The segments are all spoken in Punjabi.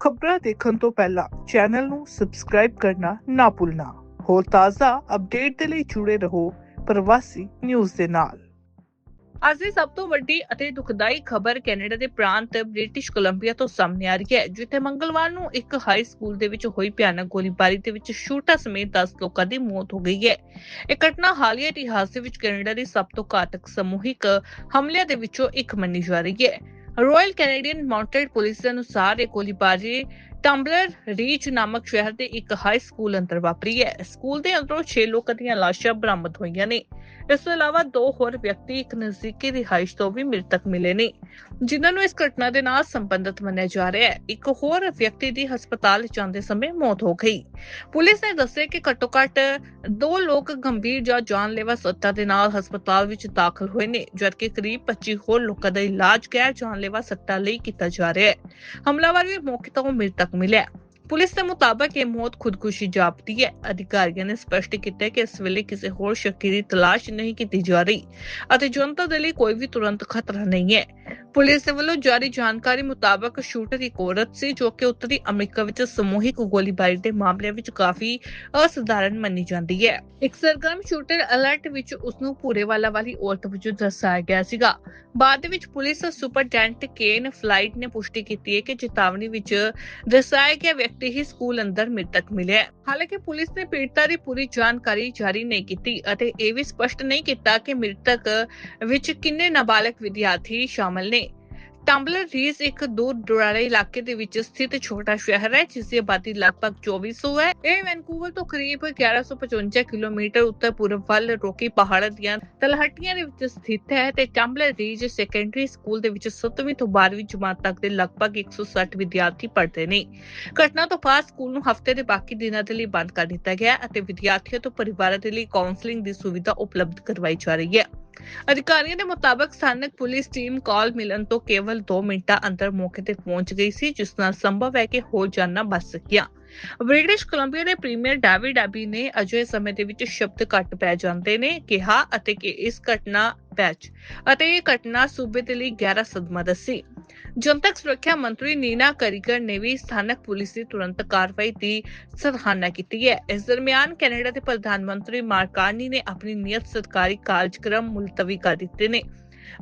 ਖਬਰਾਂ ਦੇਖਣ ਤੋਂ ਪਹਿਲਾਂ ਚੈਨਲ ਨੂੰ ਸਬਸਕ੍ਰਾਈਬ ਕਰਨਾ ਨਾ ਭੁੱਲਣਾ। ਹੋਰ ਤਾਜ਼ਾ ਅਪਡੇਟ ਦੇ ਲਈ ਜੁੜੇ ਰਹੋ ਪ੍ਰਵਾਸੀ ਨਿਊਜ਼ ਦੇ ਨਾਲ। ਅੱਜ ਦੀ ਸਭ ਤੋਂ ਵੱਡੀ ਅਤੇ ਦੁਖਦਾਈ ਖਬਰ ਕੈਨੇਡਾ ਦੇ ਪ੍ਰਾਂਤ ਬ੍ਰਿਟਿਸ਼ ਕੋਲੰਬੀਆ ਤੋਂ ਸਾਹਮਣੇ ਆ ਰਹੀ ਹੈ, ਜਿੱਥੇ ਮੰਗਲਵਾਰ ਨੂੰ ਇੱਕ ਹਾਈ ਸਕੂਲ ਦੇ ਵਿੱਚ ਹੋਈ ਭਿਆਨਕ ਗੋਲੀਬਾਰੀ ਦੇ ਵਿੱਚ ਸ਼ੂਟਰ ਸਮੇਤ 10 ਲੋਕਾਂ ਦੀ ਮੌਤ ਹੋ ਗਈ ਹੈ। ਇਹ ਘਟਨਾ ਹਾਲੀਆ ਇਤਿਹਾਸ ਦੇ ਵਿੱਚ ਕੈਨੇਡਾ ਦੀ ਸਭ ਤੋਂ ਘਾਤਕ ਸਮੂਹਿਕ ਹਮਲਿਆਂ ਦੇ ਵਿੱਚੋਂ ਇੱਕ ਮੰਨੀ ਜਾ ਰਹੀ ਹੈ। ਰਾਇਲ ਕੈਨੇਡੀਅਨ ਮਾਊਂਟਡ ਪੁਲਿਸ ਦੇ ਅਨੁਸਾਰ ਇਹ ਗੋਲੀਬਾਰੀ ਟੰਬਲਰ ਰੀਚ ਨਾਮਕ ਸ਼ਹਿਰ ਦੇ ਇੱਕ ਹਾਈ ਸਕੂਲ ਅੰਦਰ ਵਾਪਰੀ ਹੈ। ਸਕੂਲ ਦੇ ਅੰਦਰੋਂ 6 ਲੋਕਾਂ ਦੀਆਂ ਲਾਸ਼ਾਂ ਬਰਾਮਦ ਹੋਈਆਂ ਨੇ। ਇਸ ਤੋਂ ਇਲਾਵਾ ਦੋ ਹੋਰ ਵਿਅਕਤੀ ਇੱਕ ਨਜ਼ਦੀਕੀ ਰਿਹਾਇਸ਼ ਤੋਂ ਵੀ ਮ੍ਰਿਤਕ ਮਿਲੇ ਨੇ, ਜਿਨ੍ਹਾਂ ਨੂੰ ਇਸ ਘਟਨਾ ਦੇ ਨਾਲ ਸੰਬੰਧਿਤ ਮੰਨਿਆ ਜਾ ਰਿਹਾ ਹੈ। ਇੱਕ ਹੋਰ ਵਿਅਕਤੀ ਦੀ ਹਸਪਤਾਲ ਜਾਂਦੇ ਸਮੇਂ ਮੌਤ ਹੋ ਗਈ। ਪੁਲਿਸ ਨੇ ਦੱਸਿਆ ਕਿ ਘੱਟੋ-ਘੱਟ ਦੋ ਲੋਕ ਗੰਭੀਰ ਜਾਂ ਜਾਨਲੇਵਾ ਸੱਟਾਂ ਦੇ ਨਾਲ ਹਸਪਤਾਲ ਵਿੱਚ ਦਾਖਲ ਹੋਏ ਨੇ, ਜਦਕਿ ਕਰੀਬ 25 ਹੋਰ ਲੋਕਾਂ ਦਾ ਇਲਾਜ ਗੈਰ ਜਾਨਲੇਵਾ ਸੱਟਾਂ ਲਈ ਕੀਤਾ ਜਾ ਰਿਹਾ ਹੈ। ਹਮਲਾਵਰ ਵੀ ਮੌਕੇ ਤੋਂ ਮ੍ਰਿਤਕ ਮਿਲਿਆ ਪੁਲਿਸ ਦੇ ਮੁਤਾਬਕ ਇਹ ਮੌਤ ਖੁਦਕੁਸ਼ੀ ਜਾਪਦੀ ਹੈ। ਅਧਿਕਾਰੀਆਂ ਨੇ ਸਪਸ਼ਟ ਕੀਤਾ ਕਿ ਇਸ ਵੇਲੇ ਕਿਸੇ ਹੋਰ ਸ਼ੱਕੀ ਦੀ ਤਲਾਸ਼ ਨਹੀਂ ਕੀਤੀ ਜਾ ਰਹੀ ਅਤੇ ਜਨਤਾ ਦੇ ਲਈ ਕੋਈ ਵੀ ਤੁਰੰਤ ਖਤਰਾ ਨਹੀਂ ਹੈ। ਪੁਲਿਸ ਦੇ ਵੱਲੋਂ ਜਾਰੀ ਜਾਣਕਾਰੀ ਮੁਤਾਬਕ ਸ਼ੂਟਰ ਇੱਕ ਔਰਤ ਸੀ ਜੋ ਕਿ ਉੱਤਰੀ ਅਮਰੀਕਾ ਵਿੱਚ ਸਮੂਹਿਕ ਗੋਲੀਬਾਰੀ ਦੇ ਮਾਮਲੇ ਵਿੱਚ ਕਾਫੀ ਅਸਧਾਰਨ ਮੰਨੀ ਜਾਂਦੀ ਹੈ। ਇੱਕ ਸਰਗਰਮ ਸ਼ੂਟਰ ਅਲਰਟ ਵਿੱਚ ਉਸ ਨੂੰ ਪੂਰੇਵਾਲਾ ਵਾਲੀ ਔਰਤ ਵਜੋਂ ਦਰਸਾਇਆ ਗਿਆ ਸੀਗਾ। ਬਾਅਦ ਵਿੱਚ ਪੁਲਿਸ ਸੁਪਰਡੈਂਟ ਕੇਨ ਫਲਾਈਟ ਨੇ ਪੁਸ਼ਟੀ ਕੀਤੀ ਹੈ ਕਿ ਚੇਤਾਵਨੀ ਵਿੱਚ ਦਰਸਾਇਆ ਗਿਆ ਵਿਅਕਤੀ ਹੀ ਸਕੂਲ ਅੰਦਰ ਮ੍ਰਿਤਕ ਮਿਲਿਆ ਹਾਲਾਂਕਿ ਪੁਲਿਸ ਨੇ ਪੀੜਤਾ ਦੀ ਪੂਰੀ ਜਾਣਕਾਰੀ ਜਾਰੀ ਨਹੀਂ ਕੀਤੀ ਅਤੇ ਇਹ ਵੀ ਸਪਸ਼ਟ ਨਹੀਂ ਕੀਤਾ ਕਿ ਮ੍ਰਿਤਕ ਵਿੱਚ ਕਿੰਨੇ ਨਾਬਾਲਗ ਵਿਦਿਆਰਥੀ ਸ਼ਾਮਲ ਨੇ। ਟੰਬਲਰ ਰੀਸ ਇੱਕ ਦੂਰ ਦੁਰਾਰੇ ਇਲਾਕੇ ਦੇ ਵਿੱਚ ਸਥਿਤ ਛੋਟਾ ਸ਼ਹਿਰ ਹੈ ਜਿਸ ਦੀ ਆਬਾਦੀ ਲਗਭਗ 2400 ਹੈ। ਇਹ ਵੈਨਕੂਵਰ ਤੋਂ ਕਰੀਬ 1155 ਕਿਲੋਮੀਟਰ ਉੱਤਰ ਪੂਰਬ ਵੱਲ ਰੋਕੀ ਪਹਾੜਾਂ ਦੀਆਂ ਤਲਹਟੀਆਂ ਦੇ ਵਿੱਚ ਸਥਿਤ ਹੈ ਤੇ ਟੰਬਲਰ ਰੀਜ ਸੈਕੰਡਰੀ ਸਕੂਲ ਦੇ ਵਿੱਚ 7ਵੀਂ ਤੋਂ 12ਵੀਂ ਜਮਾਤ ਤੱਕ ਦੇ ਲਗਭਗ 160 ਵਿਦਿਆਰਥੀ ਪੜ੍ਹਦੇ ਨੇ। ਘਟਨਾ ਤੋਂ ਬਾਅਦ ਸਕੂਲ ਨੂੰ ਹਫ਼ਤੇ ਦੇ ਬਾਕੀ ਦਿਨਾਂ ਦੇ ਲਈ ਬੰਦ ਕਰ ਦਿੱਤਾ ਗਿਆ ਅਤੇ ਵਿਦਿਆਰਥੀਆਂ ਤੋਂ ਪਰਿਵਾਰਾਂ ਦੇ ਲਈ ਕਾਉਂਸਲਿੰਗ ਦੀ ਸੁਵਿਧਾ ਉਪਲਬਧ ਕਰਵਾਈ ਜਾ ਰਹੀ ਹੈ। ਅਧਿਕਾਰੀਆਂ ਦੇ ਮੁਤਾਬਕ ਸਥਾਨਕ ਪੁਲਿਸ ਟੀਮ ਕਾਲ ਮਿਲਣ ਤੋਂ ਕੇਵਲ 2 ਮਿੰਟਾਂ ਅੰਦਰ ਮੌਕੇ ਤੇ ਪਹੁੰਚ ਗਈ ਸੀ, ਜਿਸ ਨਾਲ ਸੰਭਵ ਹੈ ਕਿ ਹੋਰ ਜਾਨਾਂ ਬਚ ਸਕੀਆਂ। ਬ੍ਰਿਟਿਸ਼ ਕੋਲੰਬੀਆ ਦੇ ਪ੍ਰੀਮੀਅਰ ਡੇਵਿਡ ਐਬੀ ਨੇ ਅਜੇ ਸਮੇਂ ਦੇ ਵਿੱਚ ਸ਼ਬਦ ਘੱਟ ਪੈ ਜਾਂਦੇ ਨੇ ਕਿਹਾ ਅਤੇ ਕਿ ਇਸ ਘਟਨਾ ਪੈਚ ਅਤੇ ਇਹ ਘਟਨਾ ਸੂਬੇ ਦੇ ਲਈ ਗਹਿਰਾ ਸਦਮਾ ਦੱਸੀ। ਜਨਤਕ ਸੁਰੱਖਿਆ ਮੰਤਰੀ ਨੀਨਾ ਕਰੀਗਰ ਨੇ ਵੀ ਸਥਾਨਕ ਪੁਲਿਸ ਦੀ ਤੁਰੰਤ ਕਾਰਵਾਈ ਦੀ ਸਰਾਹਨਾ ਕੀਤੀ ਹੈ। ਇਸ ਦਰਮਿਆਨ ਕੈਨੇਡਾ ਦੇ ਪ੍ਰਧਾਨ ਮੰਤਰੀ ਮਾਰਕਾਨੀ ਨੇ ਆਪਣੀ ਨਿਯਤ ਸਰਕਾਰੀ ਕਾਰਜਕ੍ਰਮ ਮੁਲਤਵੀ ਕਰ ਦਿੱਤੇ ਨੇ।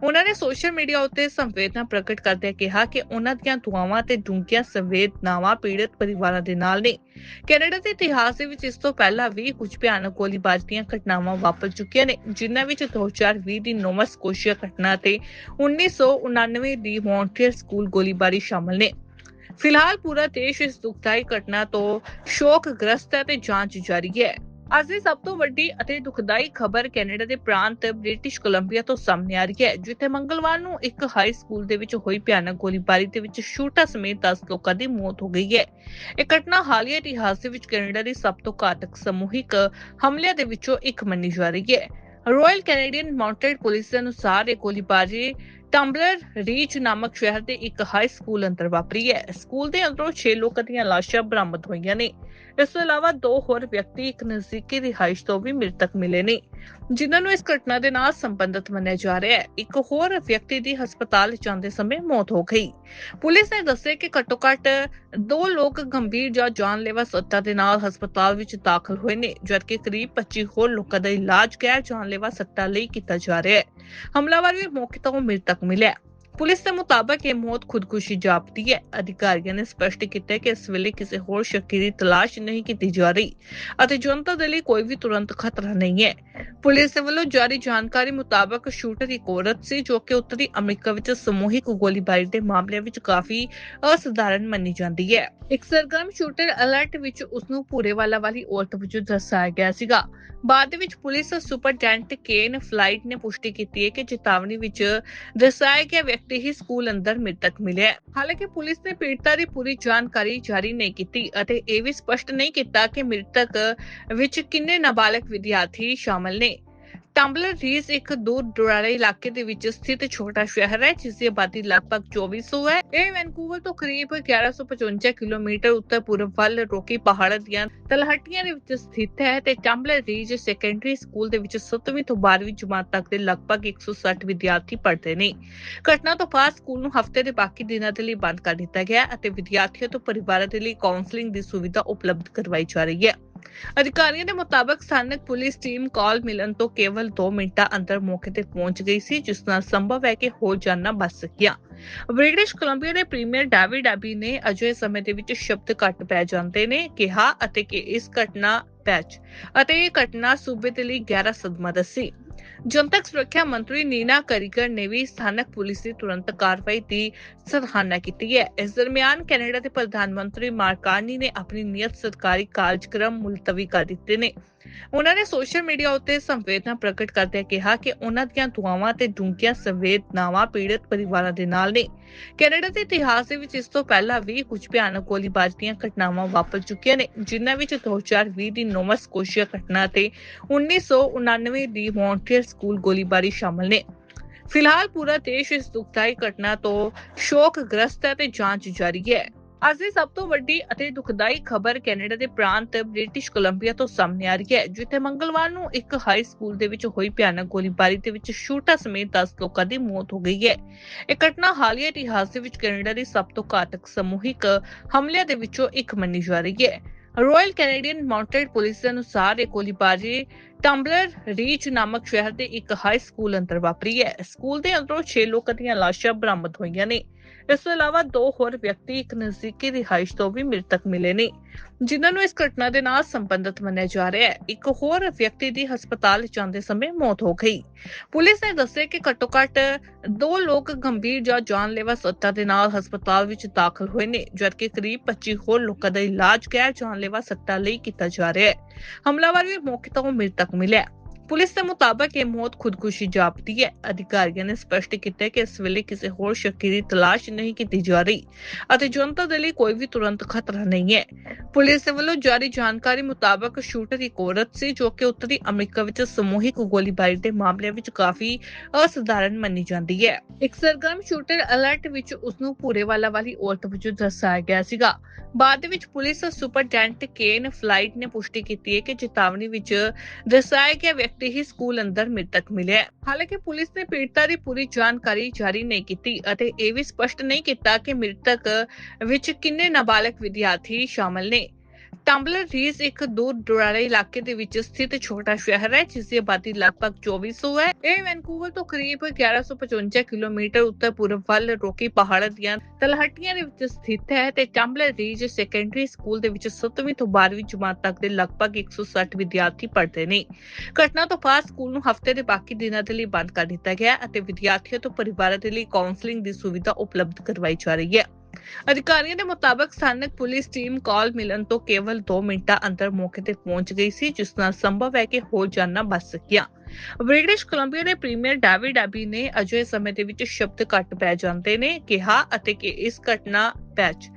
ਉਹਨਾਂ ਨੇ ਸੋਸ਼ਲ ਮੀਡੀਆ ਉੱਤੇ ਸੰਵੇਦਨਾ ਪ੍ਰਗਟ ਕਰਦਿਆਂ ਕਿਹਾ ਕਿ ਉਹਨਾਂ ਦੀਆਂ ਦੁਆਵਾਂ ਤੇ ਡੂੰਘੀਆਂ ਸੰਵੇਦਨਾਵਾਂ ਪੀੜਤ ਪਰਿਵਾਰਾਂ ਦੇ ਨਾਲ ਨੇ। ਕੈਨੇਡਾ ਦੇ ਇਤਿਹਾਸ ਦੇ ਵਿੱਚ ਇਸ ਤੋਂ ਪਹਿਲਾਂ ਵੀ ਕੁਝ ਭਿਆਨਕ ਗੋਲੀਬਾਰੀ ਦੀਆਂ ਘਟਨਾਵਾਂ ਵਾਪਰ ਚੁੱਕੀਆਂ ਨੇ, ਜਿਨ੍ਹਾਂ ਵਿੱਚ 2020 ਦੀ ਨੋਵਾ ਸਕੋਸ਼ੀਆ ਘਟਨਾ ਤੇ 1999 ਦੀ ਮੌਂਟਰੀਅਲ ਸਕੂਲ ਗੋਲੀਬਾਰੀ ਸ਼ਾਮਲ ਨੇ। ਫਿਲਹਾਲ ਪੂਰਾ ਦੇਸ਼ ਇਸ ਦੁਖਦਾਈ ਘਟਨਾ ਤੋਂ ਸ਼ੋਕਗ੍ਰਸਤ ਹੈ ਤੇ ਜਾਂਚ ਜਾਰੀ ਹੈ। ਅੱਜ ਦੀ ਸਭ ਤੋਂ ਵੱਡੀ ਅਤੇ ਦੁਖਦਾਈ ਖਬਰ ਕੈਨੇਡਾ ਦੇ ਪ੍ਰਾਂਤ ਬ੍ਰਿਟਿਸ਼ ਕੋਲੰਬੀਆ ਤੋਂ ਸਾਹਮਣੇ ਆ ਰਹੀ ਹੈ, ਜਿੱਥੇ ਮੰਗਲਵਾਰ ਨੂੰ ਇੱਕ ਹਾਈ ਸਕੂਲ ਦੇ ਵਿੱਚ ਹੋਈ ਭਿਆਨਕ ਗੋਲੀਬਾਰੀ ਦੇ ਵਿੱਚ ਸ਼ੂਟਰ ਸਮੇਤ 10 ਲੋਕਾਂ ਦੀ ਮੌਤ ਹੋ ਗਈ ਹੈ। ਇਹ ਘਟਨਾ ਹਾਲੀਆ ਇਤਿਹਾਸ ਦੇ ਵਿੱਚ ਕੈਨੇਡਾ ਦੀ ਸਭ ਤੋਂ ਘਾਤਕ ਸਮੂਹਿਕ ਹਮਲਿਆਂ ਦੇ ਵਿੱਚੋਂ ਇੱਕ ਮੰਨੀ ਜਾ ਰਹੀ ਹੈ। ਰਾਇਲ ਕੈਨੇਡੀਅਨ ਮਾਊਂਟਡ ਪੁਲਿਸ ਦੇ ਅਨੁਸਾਰ ਇਹ ਗੋਲੀਬਾਰੀ ਟੰਬਲਰ ਰੀਚ ਨਾਮਕ ਸ਼ਹਿਰ ਦੇ ਇੱਕ ਹਾਈ ਸਕੂਲ ਅੰਦਰ ਵਾਪਰੀ ਹੈ। ਸਕੂਲ ਦੇ ਅੰਦਰੋਂ 6 ਲੋਕਾਂ ਦੀਆਂ ਲਾਸ਼ਾਂ ਬਰਾਮਦ ਹੋਈਆਂ ਨੇ। ਇਸ ਤੋਂ ਇਲਾਵਾ ਦੋ ਹੋਰ ਵਿਅਕਤੀ ਇੱਕ ਨਜ਼ਦੀਕੀ ਰਿਹਾਇਸ਼ ਤੋਂ ਵੀ ਮ੍ਰਿਤਕ ਮਿਲੇ ਨੇ, ਜਿਨ੍ਹਾਂ ਨੂੰ ਇਸ ਘਟਨਾ ਦੇ ਨਾਲ ਸੰਬੰਧਿਤ ਮੰਨਿਆ ਜਾ ਰਿਹਾ ਹੈ। ਇੱਕ ਹੋਰ ਵਿਅਕਤੀ ਦੀ ਹਸਪਤਾਲ ਜਾਂਦੇ ਸਮੇਂ ਮੌਤ ਹੋ ਗਈ। ਪੁਲਿਸ ਨੇ ਦੱਸਿਆ ਕਿ ਘੱਟੋ-ਘੱਟ ਦੋ ਲੋਕ ਗੰਭੀਰ ਜਾਂ ਜਾਨਲੇਵਾ ਸੱਟਾਂ ਦੇ ਨਾਲ ਹਸਪਤਾਲ ਵਿੱਚ ਦਾਖਲ ਹੋਏ ਨੇ, ਜਦਕਿ ਕਰੀਬ 25 ਹੋਰ ਲੋਕਾਂ ਦਾ ਇਲਾਜ ਗੈਰ ਜਾਨਲੇਵਾ ਸੱਟਾਂ ਲਈ ਕੀਤਾ ਜਾ ਰਿਹਾ ਹੈ। ਹਮਲਾਵਰ ਵੀ ਮੌਕੇ ਤੋਂ ਮ੍ਰਿਤਕ ਮਿਲਿਆ ਪੁਲਿਸ ਦੇ ਮੁਤਾਬਕ ਇਹ ਮੌਤ ਖੁਦਕੁਸ਼ੀ ਜਾਪਦੀ ਹੈ। ਅਧਿਕਾਰੀਆਂ ਨੇ ਸਪਸ਼ਟ ਕੀਤਾ ਕਿ ਇਸ ਵੇਲੇ ਕਿਸੇ ਹੋਰ ਸ਼ੱਕੀ ਦੀ ਤਲਾਸ਼ ਨਹੀਂ ਕੀਤੀ ਜਾ ਰਹੀ ਅਤੇ ਜਨਤਾ ਦੇ ਲਈ ਕੋਈ ਵੀ ਤੁਰੰਤ ਖਤਰਾ ਨਹੀਂ ਹੈ। ਪੁਲਿਸ ਦੇ ਵੱਲੋਂ ਜਾਰੀ ਜਾਣਕਾਰੀ ਮੁਤਾਬਕ ਸ਼ੂਟਰ ਇੱਕ ਔਰਤ ਸੀ ਜੋ ਕਿ ਉੱਤਰੀ ਅਮਰੀਕਾ ਵਿੱਚ ਸਮੂਹਿਕ ਗੋਲੀਬਾਰੀ ਦੇ ਮਾਮਲਿਆਂ ਵਿੱਚ ਕਾਫੀ ਅਸਧਾਰਨ ਮੰਨੀ ਜਾਂਦੀ ਹੈ। ਇੱਕ ਸਰਗਰਮ ਸ਼ੂਟਰ ਅਲਰਟ ਵਿੱਚ ਉਸ ਨੂੰ ਪੂਰੇਵਾਲਾ ਵਾਲੀ ਔਰਤ ਵਜੋਂ ਦਰਸਾਇਆ ਗਿਆ ਸੀਗਾ। ਬਾਅਦ ਵਿੱਚ ਪੁਲਿਸ ਸੁਪਰਡੈਂਟ ਕੇਨ ਫਲਾਈਟ ਨੇ ਪੁਸ਼ਟੀ ਕੀਤੀ ਹੈ ਕਿ ਚੇਤਾਵਨੀ ਵਿੱਚ ਦਰਸਾਇਆ ਗਿਆ ਵਿਅਕਤੀ ਹੀ ਸਕੂਲ ਅੰਦਰ ਮ੍ਰਿਤਕ ਮਿਲਿਆ। ਹਾਲਾਂਕਿ ਪੁਲਿਸ ਨੇ ਪੀੜਤਾ ਦੀ ਪੂਰੀ ਜਾਣਕਾਰੀ ਜਾਰੀ ਨਹੀਂ ਕੀਤੀ ਅਤੇ ਇਹ ਵੀ ਸਪਸ਼ਟ ਨਹੀਂ ਕੀਤਾ ਕਿ ਮ੍ਰਿਤਕ ਵਿੱਚ ਕਿੰਨੇ ਨਾਬਾਲਗ ਵਿਦਿਆਰਥੀ ਸ਼ਾਮਲ ਨੇ। ਟੰਬਲਰ ਰੀਸ ਇੱਕ ਦੂਰ ਦੁਰਾਲੇ ਇਲਾਕੇ ਦੇ ਵਿੱਚ ਸਥਿਤ ਛੋਟਾ ਸ਼ਹਿਰ ਹੈ ਜਿਸ ਦੀ ਆਬਾਦੀ ਲਗਭਗ 2400 ਹੈ। ਇਹ ਵੈਨਕੂਵਰ ਤੋਂ ਕਰੀਬ 1155 ਕਿਲੋਮੀਟਰ ਉੱਤਰ ਪੂਰਬ ਵੱਲ ਰੋਕੀ ਪਹਾੜਾਂ ਦੀਆਂ ਤਲਹਟੀਆਂ ਦੇ ਵਿੱਚ ਸਥਿਤ ਹੈ ਤੇ ਟੰਬਲਰ ਰੀਜ ਸੈਕੰਡਰੀ ਸਕੂਲ ਦੇ ਵਿੱਚ 7ਵੀਂ ਤੋਂ 12ਵੀਂ ਜਮਾਤ ਤੱਕ ਦੇ ਲਗਭਗ 160 ਵਿਦਿਆਰਥੀ ਪੜ੍ਹਦੇ ਨੇ। ਘਟਨਾ ਤੋਂ ਬਾਅਦ ਸਕੂਲ ਨੂੰ ਹਫ਼ਤੇ ਦੇ ਬਾਕੀ ਦਿਨਾਂ ਦੇ ਲਈ ਬੰਦ ਕਰ ਦਿੱਤਾ ਗਿਆ ਅਤੇ ਵਿਦਿਆਰਥੀਆਂ ਤੋਂ ਪਰਿਵਾਰਾਂ ਦੇ ਲਈ ਕਾਉਂਸਲਿੰਗ ਦੀ ਸੁਵਿਧਾ ਉਪਲਬਧ ਕਰਵਾਈ ਜਾ ਰਹੀ ਹੈ। ਅਧਿਕਾਰੀਆਂ ਦੇ ਮੁਤਾਬਕ ਸਥਾਨਕ ਪੁਲਿਸ ਟੀਮ ਕਾਲ ਮਿਲਣ ਤੋਂ ਕੇਵਲ 2 ਮਿੰਟਾਂ ਅੰਦਰ ਮੌਕੇ ਤੇ ਪਹੁੰਚ ਗਈ ਸੀ, ਜਿਸ ਨਾਲ ਸੰਭਵ ਹੈ ਕਿ ਹੋਰ ਜਾਨਾਂ ਬਚ ਸਕੀਆਂ। ਬ੍ਰਿਟਿਸ਼ ਕੋਲੰਬੀਆ ਦੇ ਪ੍ਰੀਮੀਅਰ ਡੈਵਿਡ ਐਬੀ ਨੇ ਅਜੇ ਸਮੇਂ ਦੇ ਵਿੱਚ ਸ਼ਬਦ ਘੱਟ ਪੈ ਜਾਂਦੇ ਨੇ ਕਿਹਾ ਅਤੇ ਕਿ ਇਸ ਘਟਨਾ ਪੈਚ ਅਤੇ ਇਹ ਘਟਨਾ ਸੂਬੇ ਦੇ ਲਈ ਗਹਿਰਾ ਸਦਮਾ ਦੱਸੀ। ਜਨਤਕ ਸੁਰੱਖਿਆ ਮੰਤਰੀ ਨੀਨਾ ਕਰੀਗਰ ਨੇ ਵੀ ਸਥਾਨਕ ਪੁਲਿਸ ਦੀ ਤੁਰੰਤ ਕਾਰਵਾਈ ਦੀ ਸਰਾਹਨਾ ਕੀਤੀ ਹੈ। ਇਸ ਦਰਮਿਆਨ ਕੈਨੇਡਾ ਦੇ ਪ੍ਰਧਾਨ ਮੰਤਰੀ ਮਾਰਕ ਨੇ ਆਪਣੀ ਨਿਯਤ ਸਰਕਾਰੀ ਕਾਰਜਕ੍ਰਮ ਮੁਲਤਵੀ ਕਰ ਦਿੱਤੇ ਨੇ। ਉਹਨਾਂ ਨੇ ਸੋਸ਼ਲ ਮੀਡੀਆ ਉੱਤੇ ਸੰਵੇਦਨਾ ਪ੍ਰਗਟ ਕਰਦਿਆਂ ਕਿਹਾ ਕਿ ਉਹਨਾਂ ਦੀਆਂ ਦੁਆਵਾਂ ਤੇ ਡੂੰਘੀਆਂ ਸੰਵੇਦਨਾਵਾਂ ਪੀੜਤ ਪਰਿਵਾਰਾਂ ਦੇ ਨਾਲ ਨੇ। ਕੈਨੇਡਾ ਦੇ ਇਤਿਹਾਸ ਦੇ ਵਿੱਚ ਇਸ ਤੋਂ ਪਹਿਲਾਂ ਵੀ ਕੁਝ ਭਿਆਨਕ ਗੋਲੀਬਾਰੀ ਦੀਆਂ ਘਟਨਾਵਾਂ ਵਾਪਰ ਚੁੱਕੀਆਂ ਨੇ, ਜਿਨ੍ਹਾਂ ਵਿੱਚ 2020 ਦੀ ਨੋਵਾ ਸਕੋਸ਼ੀਆ ਘਟਨਾ ਤੇ 1999 ਦੀ ਮੌਂਟਰੀਅਲ ਸਕੂਲ ਗੋਲੀਬਾਰੀ ਸ਼ਾਮਲ ਨੇ। ਫਿਲਹਾਲ ਪੂਰਾ ਦੇਸ਼ ਇਸ ਦੁਖਦਾਈ ਘਟਨਾ ਤੋਂ ਸ਼ੋਕਗ੍ਰਸਤ ਹੈ ਤੇ ਜਾਂਚ ਜਾਰੀ ਹੈ। ਅੱਜ ਦੀ ਸਭ ਤੋਂ ਵੱਡੀ ਅਤੇ ਦੁਖਦਾਈ ਖਬਰ ਕੈਨੇਡਾ ਦੇ ਪ੍ਰਾਂਤ ਬ੍ਰਿਟਿਸ਼ ਕੋਲੰਬੀਆ ਤੋਂ ਸਾਹਮਣੇ ਆ ਰਹੀ ਹੈ, ਜਿੱਥੇ ਮੰਗਲਵਾਰ ਨੂੰ ਇੱਕ ਹਾਈ ਸਕੂਲ ਦੇ ਵਿੱਚ ਹੋਈ ਭਿਆਨਕ ਗੋਲੀਬਾਰੀ ਦੇ ਵਿੱਚ ਸ਼ੂਟਰ ਸਮੇਤ 10 ਲੋਕਾਂ ਦੀ ਮੌਤ ਹੋ ਗਈ ਹੈ। ਇਹ ਘਟਨਾ ਹਾਲੀਆ ਇਤਿਹਾਸ ਦੇ ਵਿੱਚ ਕੈਨੇਡਾ ਦੀ ਸਭ ਤੋਂ ਘਾਤਕ ਸਮੂਹਿਕ ਹਮਲਿਆਂ ਦੇ ਵਿੱਚੋਂ ਇੱਕ ਮੰਨੀ ਜਾ ਰਹੀ ਹੈ। ਰਾਇਲ ਕੈਨੇਡੀਅਨ ਮਾਊਂਟਡ ਪੁਲਿਸ ਦੇ ਅਨੁਸਾਰ ਇਹ ਗੋਲੀਬਾਰੀ ਟੰਬਲਰ ਰੀਚ ਨਾਮਕ ਸ਼ਹਿਰ ਦੇ ਇੱਕ ਹਾਈ ਸਕੂਲ ਅੰਦਰ ਵਾਪਰੀ ਹੈ। ਸਕੂਲ ਦੇ ਅੰਦਰੋਂ 6 ਲੋਕਾਂ ਦੀਆਂ ਲਾਸ਼ਾਂ ਬਰਾਮਦ ਹੋਈਆਂ ਨੇ। ਇਸ ਤੋਂ ਇਲਾਵਾ ਦੋ ਹੋਰ ਵਿਅਕਤੀ ਇੱਕ ਨਜ਼ਦੀਕੀ ਰਿਹਾਇਸ਼ ਤੋਂ ਵੀ ਮ੍ਰਿਤਕ ਮਿਲੇ ਨੇ, ਜਿਨ੍ਹਾਂ ਨੂੰ ਇਸ ਘਟਨਾ ਦੇ ਨਾਲ ਸੰਬੰਧਿਤ ਮੰਨਿਆ ਜਾ ਰਿਹਾ ਹੈ। ਇੱਕ ਹੋਰ ਵਿਅਕਤੀ ਦੀ ਹਸਪਤਾਲ ਜਾਂਦੇ ਸਮੇਂ ਮੌਤ ਹੋ ਗਈ। ਪੁਲਿਸ ਨੇ ਦੱਸਿਆ ਕਿ ਘੱਟੋ-ਘੱਟ ਦੋ ਲੋਕ ਗੰਭੀਰ ਜਾਂ ਜਾਨਲੇਵਾ ਸੱਟਾਂ ਦੇ ਨਾਲ ਹਸਪਤਾਲ ਵਿੱਚ ਦਾਖਲ ਹੋਏ ਨੇ, ਜਦਕਿ ਕਰੀਬ 25 ਹੋਰ ਲੋਕਾਂ ਦਾ ਇਲਾਜ ਗੈਰ ਜਾਨਲੇਵਾ ਸੱਟਾਂ ਲਈ ਕੀਤਾ ਜਾ ਰਿਹਾ ਹੈ। ਹਮਲਾਵਰ ਵੀ ਮੌਕੇ ਤੋਂ ਮ੍ਰਿਤਕ ਮਿਲਿਆ ਪੁਲਿਸ ਦੇ ਮੁਤਾਬਕ ਇਹ ਮੌਤ ਖੁਦਕੁਸ਼ੀ ਜਾਪਦੀ ਹੈ। ਅਧਿਕਾਰੀਆਂ ਨੇ ਸਪਸ਼ਟ ਕੀਤਾ ਕਿ ਇਸ ਵੇਲੇ ਕਿਸੇ ਹੋਰ ਸ਼ੱਕੀ ਦੀ ਤਲਾਸ਼ ਨਹੀਂ ਕੀਤੀ ਜਾ ਰਹੀ ਅਤੇ ਜਨਤਾ ਦੇ ਲਈ ਕੋਈ ਵੀ ਤੁਰੰਤ ਖਤਰਾ ਨਹੀਂ ਹੈ। ਪੁਲਿਸ ਦੇ ਵੱਲੋਂ ਜਾਰੀ ਜਾਣਕਾਰੀ ਮੁਤਾਬਕ ਸ਼ੂਟਰ ਇੱਕ ਔਰਤ ਸੀ ਜੋ ਕਿ ਉੱਤਰੀ ਅਮਰੀਕਾ ਵਿੱਚ ਸਮੂਹਿਕ ਗੋਲੀਬਾਰੀ ਦੇ ਮਾਮਲੇ ਵਿੱਚ ਕਾਫੀ ਅਸਧਾਰਨ ਮੰਨੀ ਜਾਂਦੀ ਹੈ। ਇੱਕ ਸਰਗਰਮ ਸ਼ੂਟਰ ਅਲਰਟ ਵਿੱਚ ਉਸ ਨੂੰ ਪੂਰੇ ਵਾਲਾ ਵਾਲੀ ਔਰਤ ਵਜੋਂ ਦਰਸਾਇਆ ਗਿਆ ਸੀਗਾ। ਬਾਅਦ ਵਿੱਚ ਪੁਲਿਸ ਸੁਪਰਡੈਂਟ ਕੇਨ ਫਲਾਈਟ ਨੇ ਪੁਸ਼ਟੀ ਕੀਤੀ ਹੈ ਕਿ ਚੇਤਾਵਨੀ ਵਿੱਚ ਦਰਸਾਇਆ ਗਿਆ ਵਿਅਕਤੀ ਹੀ ਸਕੂਲ ਅੰਦਰ ਮ੍ਰਿਤਕ ਮਿਲਿਆ ਹਾਲਾਂਕਿ ਪੁਲਿਸ ਨੇ ਪੀੜਤਾ ਦੀ ਪੂਰੀ ਜਾਣਕਾਰੀ ਜਾਰੀ ਨਹੀਂ ਕੀਤੀ ਅਤੇ ਇਹ ਵੀ ਸਪਸ਼ਟ ਨਹੀਂ ਕੀਤਾ ਕਿ ਮ੍ਰਿਤਕ ਵਿੱਚ ਕਿੰਨੇ ਨਾਬਾਲਗ ਵਿਦਿਆਰਥੀ ਸ਼ਾਮਲ ਨੇ। ਟੰਬਲਰ ਰੀਸ ਇੱਕ ਦੂਰ ਦੁਰਾਲੇ ਇਲਾਕੇ ਦੇ ਵਿੱਚ ਸਥਿਤ ਛੋਟਾ ਸ਼ਹਿਰ ਹੈ, ਜਿਸ ਦੀ ਆਬਾਦੀ ਲਗਭਗ 2400 ਹੈ। ਇਹ ਵੈਨਕੂਵਰ ਤੋਂ ਕਰੀਬ 1155 ਕਿਲੋਮੀਟਰ ਉੱਤਰ ਪੂਰਬ ਵੱਲ ਰੋਕੀ ਪਹਾੜਾਂ ਦੀਆਂ ਤਲਹਟੀਆਂ ਦੇ ਵਿੱਚ ਸਥਿਤ ਹੈ ਤੇ ਟੰਬਲਰ ਰੀਜ ਸੈਕੰਡਰੀ ਸਕੂਲ ਦੇ ਵਿੱਚ 7ਵੀਂ ਤੋਂ 12ਵੀਂ ਜਮਾਤ ਤੱਕ ਦੇ ਲਗਭਗ 160 ਵਿਦਿਆਰਥੀ ਪੜ੍ਹਦੇ ਨੇ। ਘਟਨਾ ਤੋਂ ਬਾਅਦ ਸਕੂਲ ਨੂੰ ਹਫ਼ਤੇ ਦੇ ਬਾਕੀ ਦਿਨਾਂ ਦੇ ਲਈ ਬੰਦ ਕਰ ਦਿੱਤਾ ਗਿਆ ਅਤੇ ਵਿਦਿਆਰਥੀਆਂ ਤੋਂ ਪਰਿਵਾਰਾਂ ਦੇ ਲਈ ਕਾਉਂਸਲਿੰਗ ਦੀ ਸੁਵਿਧਾ ਉਪਲਬਧ ਕਰਵਾਈ ਜਾ ਰਹੀ ਹੈ। ਅਧਿਕਾਰੀਆਂ ਦੇ ਮੁਤਾਬਕ ਸਥਾਨਕ ਪੁਲਿਸ ਟੀਮ ਕਾਲ ਮਿਲਣ ਤੋਂ ਕੇਵਲ 2 ਮਿੰਟਾਂ ਅੰਦਰ ਮੌਕੇ ਤੇ ਪਹੁੰਚ ਗਈ ਸੀ, ਜਿਸ ਨਾਲ ਸੰਭਵ ਹੈ ਕਿ ਹੋਰ ਜਾਨਾਂ ਬਚ ਸਕੀਆਂ। ਬ੍ਰਿਟਿਸ਼ ਕੋਲੰਬੀਆ ਦੇ ਪ੍ਰੀਮੀਅਰ ਡੇਵਿਡ ਅਬੀ ਨੇ ਅਜੇ ਸਮੇਂ ਦੇ ਵਿੱਚ ਸ਼ਬਦ ਘੱਟ ਪੈ ਜਾਂਦੇ ਨੇ ਕਿਹਾ ਅਤੇ ਕਿ ਇਸ ਘਟਨਾ ਪੈਚ